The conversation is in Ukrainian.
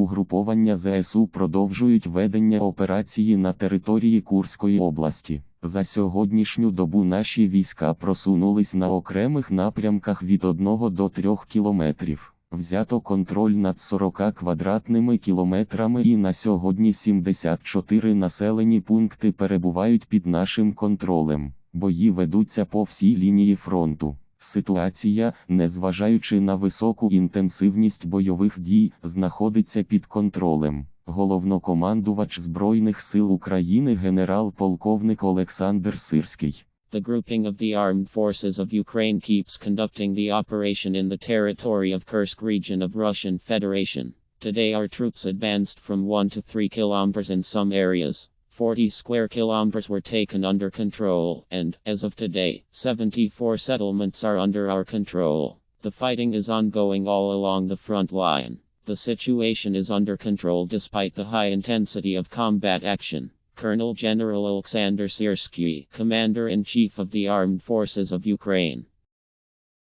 Угруповання ЗСУ продовжують ведення операції на території Курської області. За сьогоднішню добу наші війська просунулись на окремих напрямках від 1 до 3 кілометрів. Взято контроль над 40 квадратними кілометрами і на сьогодні 74 населені пункти перебувають під нашим контролем. Бої ведуться по всій лінії фронту. Ситуація, незважаючи на високу інтенсивність бойових дій, знаходиться під контролем. Головнокомандувач Збройних сил України генерал-полковник Олександр Сирський. The grouping of the armed forces of Ukraine keeps conducting the operation in the territory of Kursk region of Russian Federation. Today our troops advanced from 1 to 3 kilometers in some areas. 40 square kilometers were taken under control, and, as of today, 74 settlements are under our control. The fighting is ongoing all along the front line. The situation is under control despite the high intensity of combat action. Colonel General Alexander Sirsky, Commander in Chief of the Armed Forces of Ukraine.